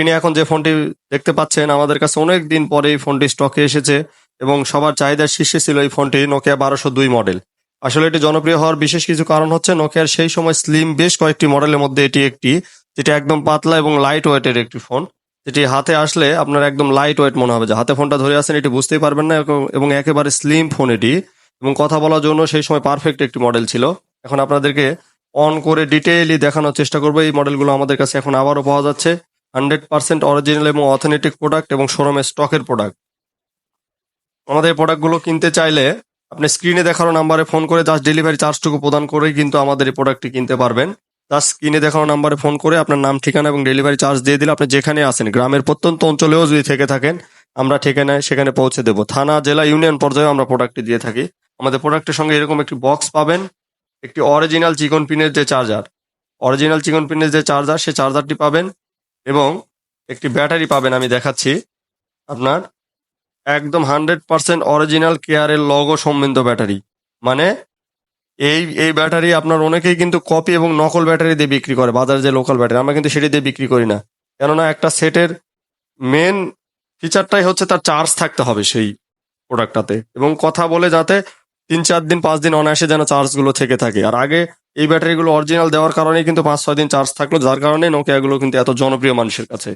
তিনি এখন যে ফোনটি দেখতে পাচ্ছেন, আমাদের কাছে অনেক দিন পরে এই ফোনটি স্টকে এসেছে এবং সবার চাহিদার শীর্ষে ছিল এই ফোনটি নোকিয়া বারোশো দুই মডেল আসলে এটি জনপ্রিয় হওয়ার বিশেষ কিছু কারণ হচ্ছে নোকিয়ার সেই সময় স্লিম বেশ কয়েকটি মডেলের মধ্যে এটি একটি, যেটি একদম পাতলা এবং লাইট ওয়েটের একটি ফোন যেটি হাতে আসলে আপনার একদম লাইট ওয়েট মনে হবে যে হাতে ফোনটা ধরে আসেন এটি বুঝতেই পারবেন না এবং একেবারে স্লিম ফোন এটি। এবং কথা বলার জন্য সেই সময় পারফেক্ট একটি মডেল ছিল। এখন আপনাদেরকে অন করে ডিটেইলি দেখানোর চেষ্টা করব। এই মডেলগুলো আমাদের কাছে এখন আবারও পাওয়া যাচ্ছে। হান্ড্রেড পার্সেন্ট অরিজিনাল এবং অথেন্টিক প্রোডাক্ট এবং শোরুমের স্টকের প্রোডাক্ট। আমাদের প্রোডাক্টগুলো কিনতে চাইলে আপনি স্ক্রিনে দেখানো নাম্বারে ফোন করে জাস্ট ডেলিভারি চার্জটুকু প্রদান করেই কিন্তু আমাদের এই প্রোডাক্টটি কিনতে পারবেন। জাস্ট স্ক্রিনে দেখানো নাম্বারে ফোন করে আপনার নাম, ঠিকানা এবং ডেলিভারি চার্জ দিয়ে দিলে আপনি যেখানে আসেন গ্রামের প্রত্যন্ত অঞ্চলেও যদি থেকে থাকেন, আমরা ঠিকানায় সেখানে পৌঁছে দেবো। থানা, জেলা, ইউনিয়ন পর্যায়েও আমরা প্রোডাক্টটি দিয়ে থাকি। আমাদের প্রোডাক্টের সঙ্গে এরকম একটি বক্স পাবেন, একটি অরিজিনাল চিকন পিনের যে চার্জার। অরিজিনাল চিকন পিনের যে চার্জার সেই চার্জারটি পাবেন এবং একটি ব্যাটারি পাবেন, আমি দেখাচ্ছি। আপনার একদম হান্ড্রেড পার্সেন্ট অরিজিনাল কেয়ারের লগো সম্বন্ধ ব্যাটারি। মানে এই এই ব্যাটারি আপনার অনেকেই কিন্তু কপি এবং নকল ব্যাটারি দিয়ে বিক্রি করে, বাজারে যে লোকাল ব্যাটারি, আমরা কিন্তু সেটি দিয়ে বিক্রি করি না। কেননা একটা সেটের মেন ফিচারটাই হচ্ছে তার চার্জ থাকতে হবে সেই প্রোডাক্টটাতে এবং কথা বলে যাতে তিন চার দিন, পাঁচ দিন অনায়াসে যেন চার্জগুলো থেকে থাকে। আর আগে এই ব্যাটারিগুলো অরিজিনাল দেওয়ার কারণেই কিন্তু পাঁচ, ছয় দিন চার্জ থাকল, যার কারণে নোকিয়াগুলো কিন্তু এত জনপ্রিয় মানুষের কাছে।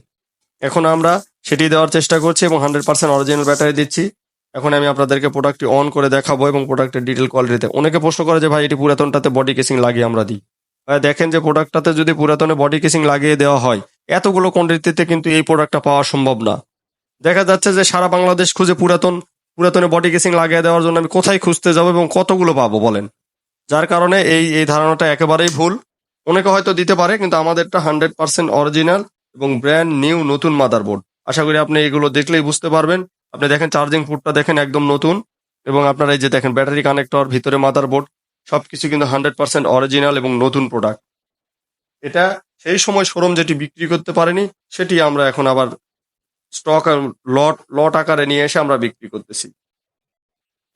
এখন আমরা সেটি দেওয়ার চেষ্টা করছি এবং হান্ড্রেড পার্সেন্ট অরিজিনাল ব্যাটারি দিচ্ছি। এখন আমি আপনাদেরকে প্রোডাক্টটি অন করে দেখাবো এবং প্রোডাক্টের ডিটেল কোয়ালিটিতে অনেকে প্রশ্ন করে যে, ভাই, এটি পুরাতনটাতে বডি কেসিং লাগিয়ে আমরা দিই? ভাই, দেখেন যে প্রোডাক্টটাতে যদি পুরাতনে বডি কেসিং লাগিয়ে দেওয়া হয়, এতগুলো কোয়ান্টিটিতে কিন্তু এই প্রোডাক্টটা পাওয়া সম্ভব না। দেখা যাচ্ছে যে, সারা বাংলাদেশ খুঁজে পুরাতন, পুরাতনে বডি কেসিং লাগিয়ে দেওয়ার জন্য আমি কোথায় খুঁজতে যাব এবং কতগুলো পাবো বলেন? যার কারণে এই এই ধারণাটা একেবারেই ভুল। অনেকে হয়তো দিতে পারে, কিন্তু আমাদেরটা হান্ড্রেড পার্সেন্ট অরিজিনাল এবং ব্র্যান্ড নিউ নতুন মাদারবোর্ড। আশা করি আপনি এগুলো দেখলেই বুঝতে পারবেন। আপনি দেখেন চার্জিং পোর্টটা দেখেন একদম নতুন এবং আপনারা এই যে দেখেন ব্যাটারি কানেক্টর, ভিতরে মাদারবোর্ড, সবকিছু কিন্তু হান্ড্রেড পার্সেন্ট অরিজিনাল এবং নতুন প্রোডাক্ট। এটা সেই সময় শোরুম যেটি বিক্রি করতে পারেনি, সেটি আমরা এখন আবার স্টক লট লট আকারে নিয়ে এসে আমরা বিক্রি করতেছি।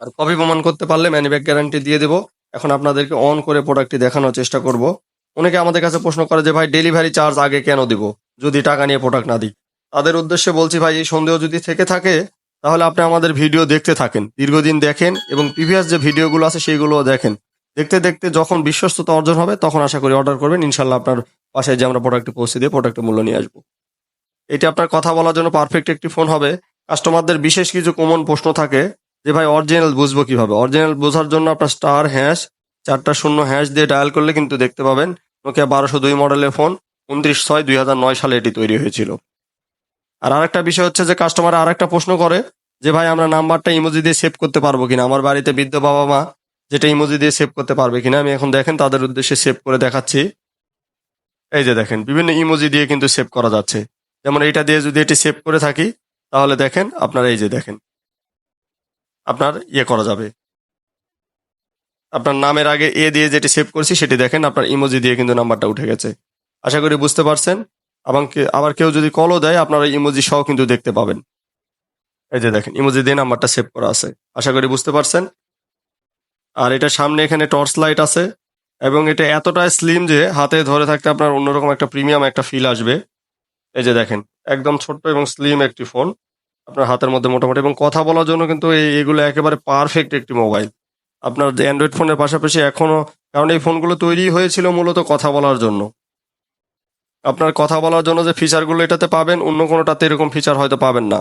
আর কপি প্রমাণ করতে পারলে ম্যানিব্যাক গ্যারান্টি দিয়ে দেবো। এখন আপনাদেরকে অন করে প্রোডাক্টটি দেখানোর চেষ্টা করব। অনেকে আমাদের কাছে প্রশ্ন করে যে, ভাই ডেলিভারি চার্জ আগে কেন দিব? যদি টাকা নিয়ে প্রোডাক্ট না দিই? তাদের উদ্দেশ্যে বলছি, ভাই, এই সন্দেহ যদি থেকে থাকে, তাহলে আপনি আমাদের ভিডিও দেখতে থাকেন। দীর্ঘদিন দেখেন এবং প্রিভিয়াস যে ভিডিওগুলো আছে, সেইগুলোও দেখেন। দেখতে দেখতে যখন বিশ্বস্ততা অর্জন হবে, তখন আশা করি অর্ডার করবেন। ইনশাল্লাহ আপনার পাশে যে আমরা প্রোডাক্টটি পৌঁছে দিয়ে প্রোডাক্টের মূল্য নিয়ে আসব। এটি আপনার কথা বলার জন্য পারফেক্ট একটি ফোন হবে। কাস্টমারদের বিশেষ কিছু কমন প্রশ্ন থাকে। যে ভাই অরিজিনাল বুঝব কীভাবে? অরিজিনাল বোঝার জন্য আপনার স্টার হ্যাশ চারটা শূন্য হ্যাশ দিয়ে ডায়াল করলে কিন্তু দেখতে পাবেন নোকিয়া বারোশো দুই মডেলের ফোন উনত্রিশ ছয় দুই হাজার নয় সালে এটি তৈরি হয়েছিল। আর আরেকটা বিষয় হচ্ছে যে কাস্টমার আরেকটা প্রশ্ন করে যে, ভাই, আমরা নাম্বারটা ইমোজি দিয়ে সেভ করতে পারব কিনা? আমার বাড়িতে বৃদ্ধ বাবা মা যেটা ইমোজি দিয়ে সেভ করতে পারবে কিনা? আমি এখন দেখেন তাদের উদ্দেশ্যে সেভ করে দেখাচ্ছি। এই যে দেখেন, বিভিন্ন ইমোজি দিয়ে কিন্তু সেভ করা যাচ্ছে। যেমন এটা দিয়ে যদি এটি সেভ করে থাকি, তাহলে দেখেন আপনারা এই যে দেখেন আপনার ইয়ে করা যাবে। আপনার নামের আগে এ দিয়ে যেটি সেভ করছি সেটি দেখেন, আপনার ইমোজি দিয়ে কিন্তু নাম্বারটা উঠে গেছে। আশা করি বুঝতে পারছেন? এবং আবার কেউ যদি কলও দেয়, আপনারা ইমোজি সহ কিন্তু দেখতে পাবেন। এই যে দেখেন ইমোজি দিয়ে নাম্বারটা সেভ করা আছে। আশা করি বুঝতে পারছেন? আর এটা সামনে এখানে টর্চ লাইট আছে, এবং এটা এতটাই স্লিম যে হাতে ধরে থাকতে আপনার অন্যরকম একটা প্রিমিয়াম একটা ফিল আসবে। এই যে দেখেন, একদম ছোট্ট এবং স্লিম একটি ফোন আপনার হাতের মধ্যে মোটামুটি। এবং কথা বলার জন্য কিন্তু এই, এগুলো একেবারে পারফেক্ট একটি মোবাইল আপনার অ্যান্ড্রয়েড ফোনের পাশাপাশি এখনও কারণ এই ফোনগুলো তৈরি হয়েছিল মূলত কথা বলার জন্য। আপনার কথা বলার জন্য যে ফিচারগুলো এটাতে পাবেন, অন্য কোনোটাতে এরকম ফিচার হয়তো পাবেন না।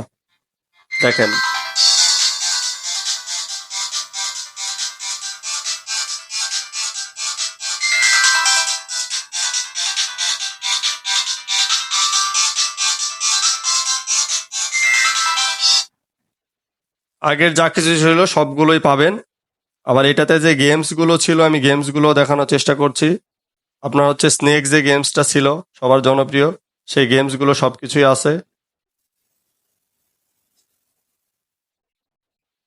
দেখেন। আগের যা কিছু ছিল সবগুলোই পাবেন। আবার এটাতে যে গেমসগুলো ছিল, আমি গেমসগুলো দেখানোর চেষ্টা করছি। আপনার হচ্ছে স্নেক যে গেমসটা ছিল, সবার জনপ্রিয়, সেই গেমসগুলো সব কিছুই আছে।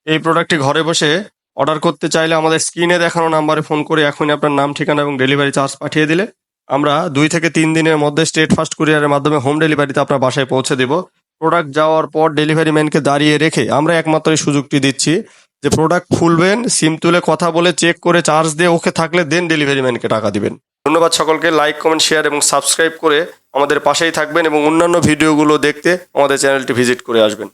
এই প্রোডাক্টটি ঘরে বসে অর্ডার করতে চাইলে আমাদের স্ক্রিনে দেখানো নাম্বারে ফোন করে এখনই আপনার নাম, ঠিকানা এবং ডেলিভারি চার্জ পাঠিয়ে দিলে আমরা দুই থেকে তিন দিনের মধ্যে স্টেট ফার্স্ট কুরিয়ারের মাধ্যমে হোম ডেলিভারিতে আপনার বাসায় পৌঁছে দেব। প্রোডাক্ট যাওয়ার পর ডেলিভারি ম্যানকে দাঁড়িয়ে রেখে আমরা একমাত্র এই সুযোগটি দিচ্ছি যে প্রোডাক্ট খুলবেন সিম তুলে কথা বলে চেক করে চার্জ দিয়ে ওকে থাকলে দেন ডেলিভারি ম্যানকে টাকা দিবেন। ধন্যবাদ সকলকে লাইক কমেন্ট শেয়ার এবং সাবস্ক্রাইব করে আমাদের পাশেই থাকবেন এবং অন্যান্য ভিডিওগুলো দেখতে আমাদের চ্যানেলটি ভিজিট করে আসবেন।